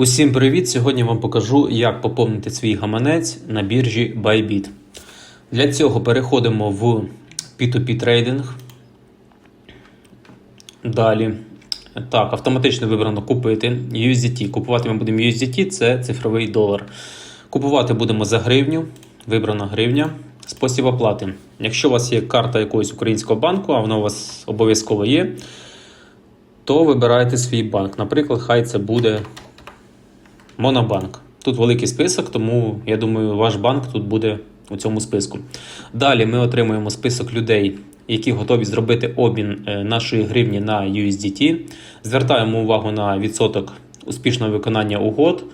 Усім привіт! Сьогодні вам покажу, як поповнити свій гаманець на біржі Bybit. Для цього переходимо в P2P трейдинг. Далі. Так, автоматично вибрано купити USDT. Купувати ми будемо USDT, це цифровий долар. Купувати будемо за гривню. Вибрана гривня. Спосіб оплати. Якщо у вас є карта якогось українського банку, а вона у вас обов'язково є, то вибирайте свій банк. Наприклад, хай це буде Монобанк. Тут великий список, тому я думаю, ваш банк тут буде у цьому списку. Далі ми отримуємо список людей, які готові зробити обмін е, нашої гривні на USDT. Звертаємо увагу на відсоток успішного виконання угод,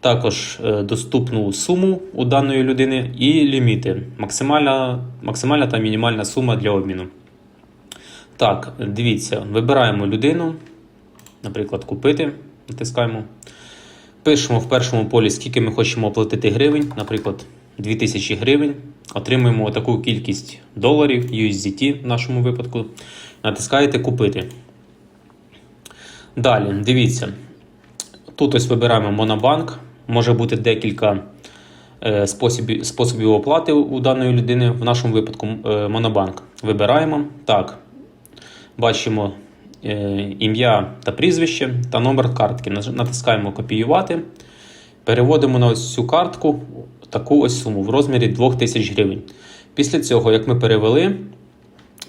також е, доступну суму у даної людини і ліміти. Максимальна, максимальна та мінімальна сума для обміну. Так, дивіться, вибираємо людину, наприклад, купити, натискаємо. Пишемо в першому полі, скільки ми хочемо оплатити гривень, наприклад, 2000 гривень. Отримуємо таку кількість доларів, USDT в нашому випадку. Натискаєте Купити. Далі, дивіться. Тут ось вибираємо Монобанк. Може бути декілька е, способів, способів оплати у даної людини. В нашому випадку е, Монобанк. Вибираємо. Так. Бачимо ім'я та прізвище та номер картки. Натискаємо Копіювати. Переводимо на ось цю картку таку ось суму в розмірі 2000 гривень. Після цього, як ми перевели,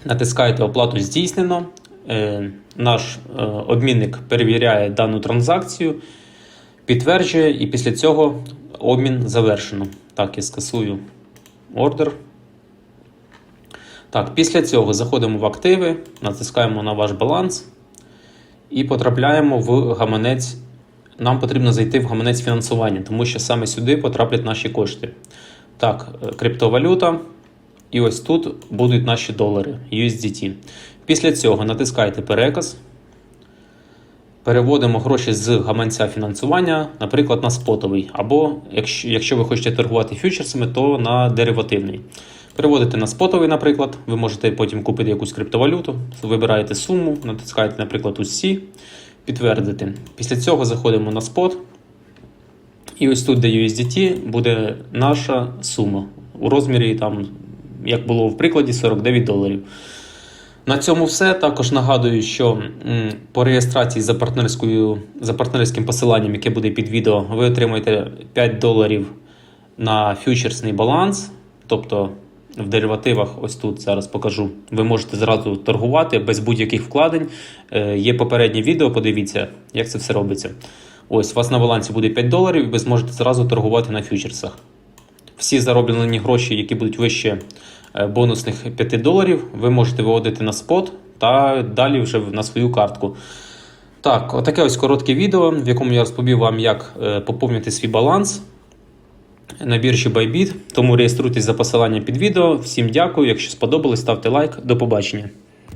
натискаєте оплату здійснено. Е, Наш е, обмінник перевіряє дану транзакцію, підтверджує, і після цього обмін завершено. Так, я скасую ордер. Так, після цього заходимо в активи, натискаємо на ваш баланс і потрапляємо в гаманець. Нам потрібно зайти в гаманець фінансування, тому що саме сюди потраплять наші кошти. Так, е, криптовалюта. І ось тут будуть наші долари USDT. Після цього натискаєте переказ. Переводимо гроші з гаманця фінансування, наприклад, на спотовий. Або якщо, якщо ви хочете торгувати фьючерсами, то на деривативний. Переводите на спотовий, наприклад, ви можете потім купити якусь криптовалюту, вибираєте суму, натискаєте, наприклад, усі, підтвердити. Після цього заходимо на спот. І ось тут, де USDT, буде наша сума у розмірі, там, як було в прикладі, 49 доларів. На цьому все. Також нагадую, що по реєстрації за, партнерською, за партнерським посиланням, яке буде під відео, ви отримаєте 5 доларів на фьючерсний баланс. Тобто в деривативах, ось тут зараз покажу, ви можете зразу торгувати без будь-яких вкладень. Е, Є попереднє відео, подивіться, як це все робиться. Ось у вас на балансі буде 5 доларів, і ви зможете зразу торгувати на фьючерсах. Всі зароблені гроші, які будуть вище е, бонусних 5 доларів, ви можете виводити на спот та далі вже на свою картку. Так, отаке ось коротке відео, в якому я розповів вам, як е, поповнити свій баланс на біржі Bybit. Тому реєструйтесь за посиланням під відео. Всім дякую. Якщо сподобалось, ставте лайк. До побачення.